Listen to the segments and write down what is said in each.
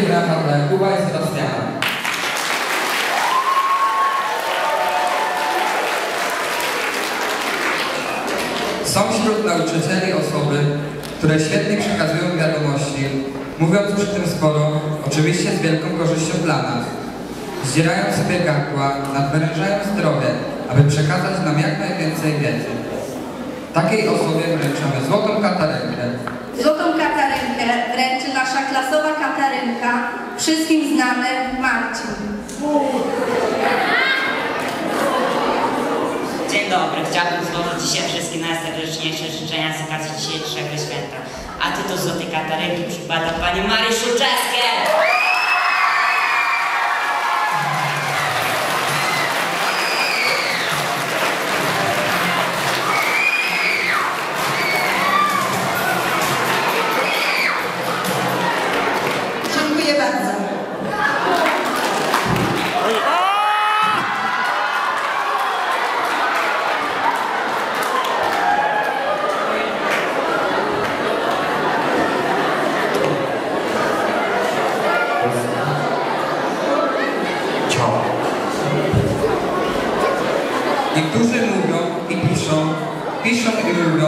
Kuba Sebastiana. Są wśród nauczycieli osoby, które świetnie przekazują wiadomości, mówiąc przy tym sporo, oczywiście z wielką korzyścią dla nas. Zdzierają sobie gardła, nadwyrężają zdrowie, aby przekazać nam jak najwięcej wiedzy. Takiej osobie wręczamy złotą katarynkę. Wręczy nasza klasowa katarynka, wszystkim znany Marcin. Dzień dobry, chciałbym złożyć dzisiaj wszystkim najserdeczniejsze życzenia z okazji dzisiejszego święta. A tytuł Złotej Katarynki przypada Pani Marii Szuczeskiej! Niektórzy mówią i piszą, piszą i mówią,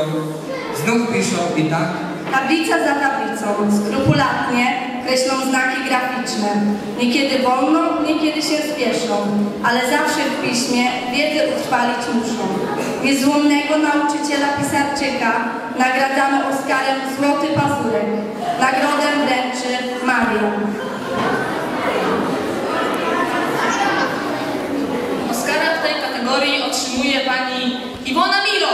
znów piszą i tak, Tablica za tablicą, skrupulatnie kreślą znaki graficzne. Niekiedy wolno, niekiedy się spieszą, ale zawsze w piśmie wiedzę utrwalić muszą. Niezłomnego nauczyciela pisarczyka nagradzamy Oskarem Złoty Pazurek. Nagrodę wręczy Maria. Oscara w tej kategorii otrzymuje pani Iwona Milo.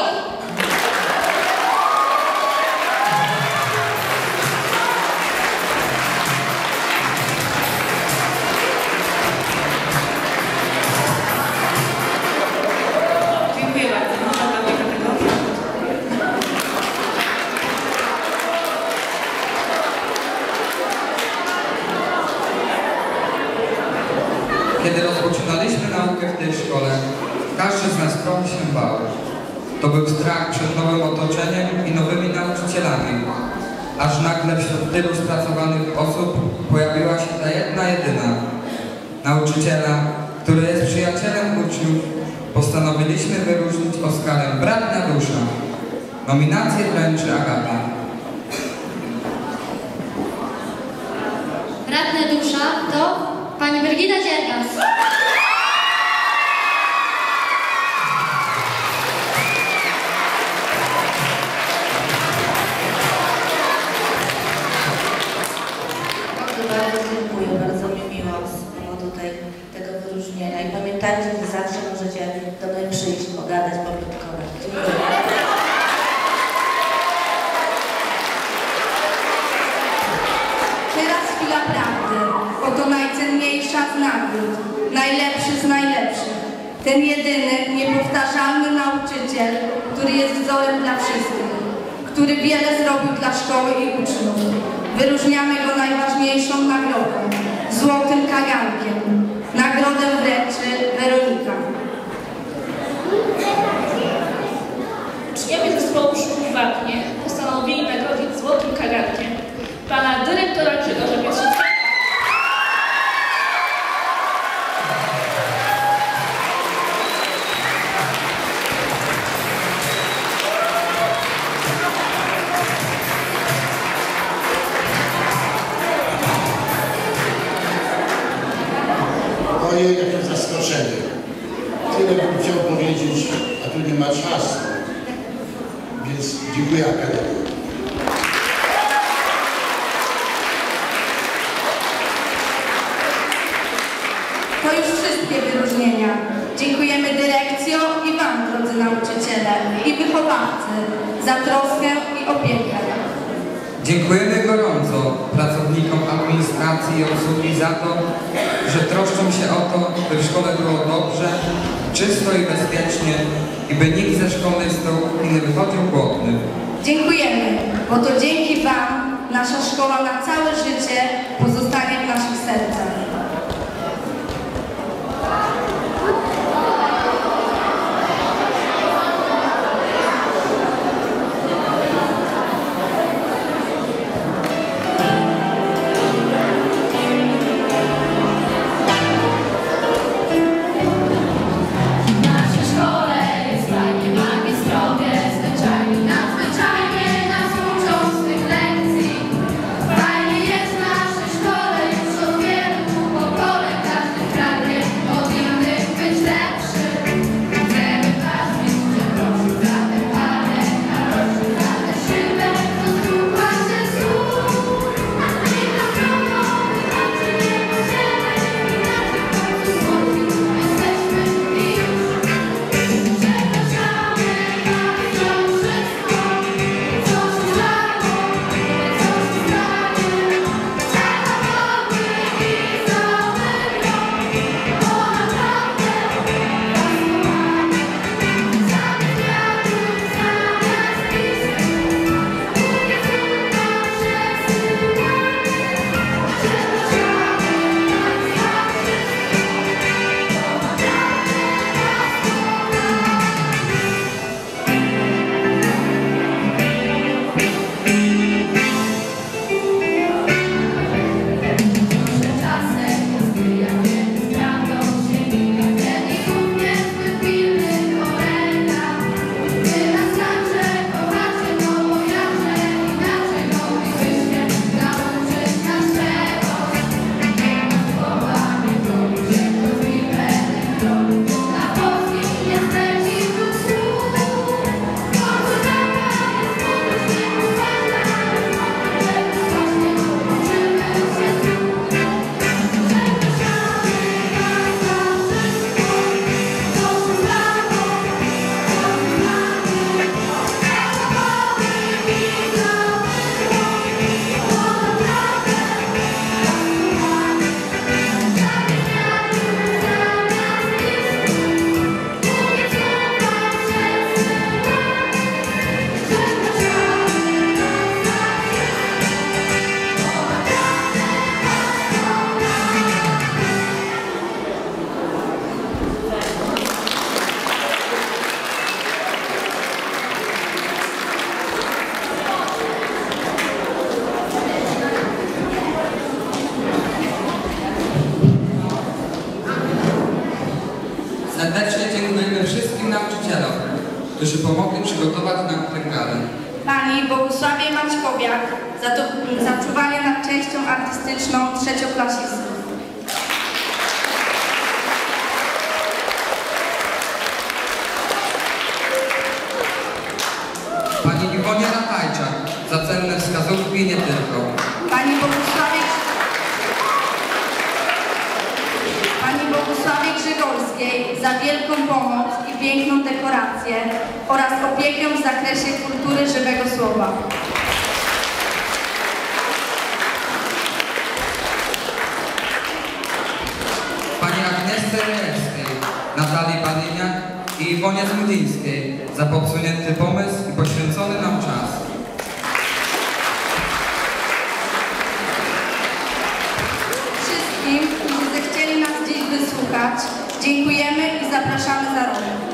Kiedy rozpoczynaliśmy naukę w tej szkole, każdy z nas trochę się bał. To był strach przed nowym otoczeniem i nowymi nauczycielami. Aż nagle wśród tylu spracowanych osób pojawiła się ta jedna jedyna. Nauczyciela, który jest przyjacielem uczniów, postanowiliśmy wyróżnić Oskarem Bratnia Dusza. Nominację wręczy Agata. Radna dusza to pani Brygida Dziergas. Bardzo, dziękuję, bardzo mi miło z powodu tej, tego wyróżnienia. I pamiętajcie, że zawsze możecie do mnie przyjść, pogadać, poplotkować. Dziękuję. Teraz chwila prawdy. Oto najcenniejsza z nagród. Najlepszy z najlepszych. Ten jedyny, niepowtarzalny nauczyciel, który jest wzorem dla wszystkich. Który wiele zrobił dla szkoły i uczniów. Wyróżniamy go najważniejszą nagrodą. Złotym kagankiem. Nagrodę wręczy Weronika. Uczniowie zespołu szkół Wapnie postanowili nagrodzić złotym kagankiem pana dyrektora Ojej, jakie zaskoczenie. Tyle bym chciał powiedzieć, a tu nie ma czasu. Więc dziękuję Akademii. To już wszystkie wyróżnienia. Dziękujemy dyrekcjo i Wam, drodzy nauczyciele i wychowawcy, za troskę i opiekę. Dziękujemy gorąco pracownikom administracji i obsługi za to, że troszczą się o to, by w szkole było dobrze, czysto i bezpiecznie i by nikt ze szkolnej stołówki nie wychodził głodny. Dziękujemy, bo to dzięki Wam nasza szkoła na całe życie pozostanie w naszych sercach. serdecznie dziękujemy wszystkim nauczycielom, którzy pomogli przygotować nam ten. Pani Bogusławie Maćkowiak za, to, za czuwanie nad częścią artystyczną trzecioklasistów. Pani Iwonie Ratajczak za cenne wskazówki nie tylko. Za wielką pomoc i piękną dekorację oraz opiekę w zakresie kultury żywego słowa. Pani Agnieszce Rejewskiej, Natalii Badyniak i Iwonie Zmudińskiej za popsunięty pomysł i poświęcony nam czas. Wszystkim, którzy zechcieli nas dziś wysłuchać, dziękujemy i zapraszamy za rok.